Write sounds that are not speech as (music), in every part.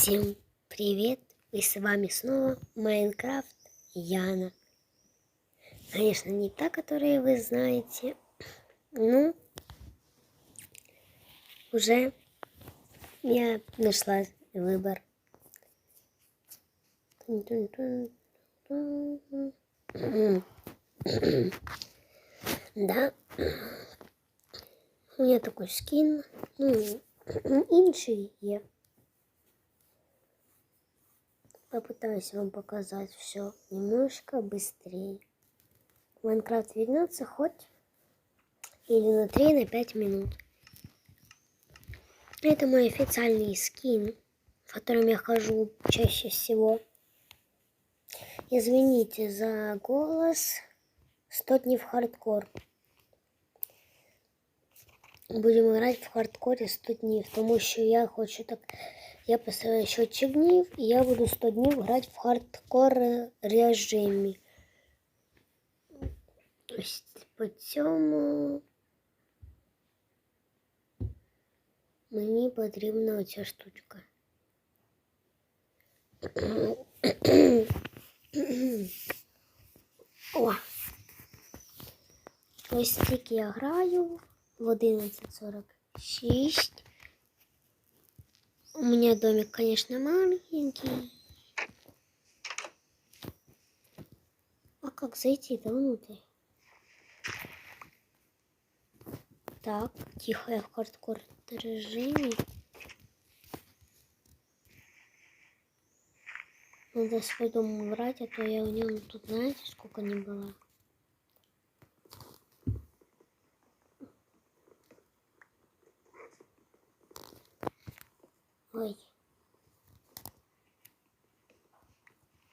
Всем привет! И с вами снова Майнкрафт Яна. Конечно, не та, которую вы знаете. Ну, уже я нашла выбор. Да. У меня такой скин. Ну, (clears throat) інший є. Попытаюсь вам показать все немножко быстрее. Майнкрафт вернется хоть или на 3 на 5 минут. Это мой официальный скин, в котором я хожу чаще всего. Извините за голос. 100 дней в хардкор. Будемо грати в хардкорі 100 днів, тому що я хочу так. Я поставлю счетчик днів і я буду 100 днів грати в хардкор режимі. Ось по цьому мені потрібна оця штучка. О! Ось тільки я граю в 11.46. У меня домик, конечно, маленький. А как зайти-то внутрь? Так, тихо, я в хардкор режиме. Надо свой дом убрать, а то я в нем тут, знаете, сколько не было. Ой.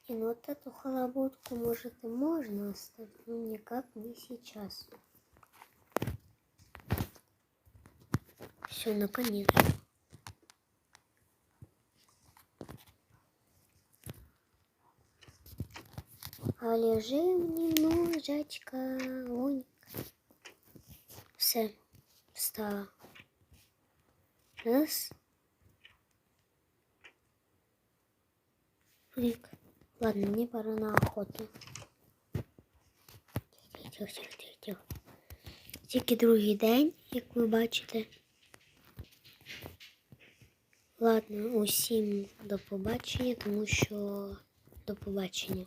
И ну вот эту халабутку, может, и можно оставить, но никак не сейчас. Все, наконец. А лежим немножечко, лонька. Все, встала. Раз. Фрик. Ладно, мне пора на охоту. Тихо, тихо, тихо, тихо. Тільки другий день, як ви бачите. Ладно, усім до побачення, тому що до побачення.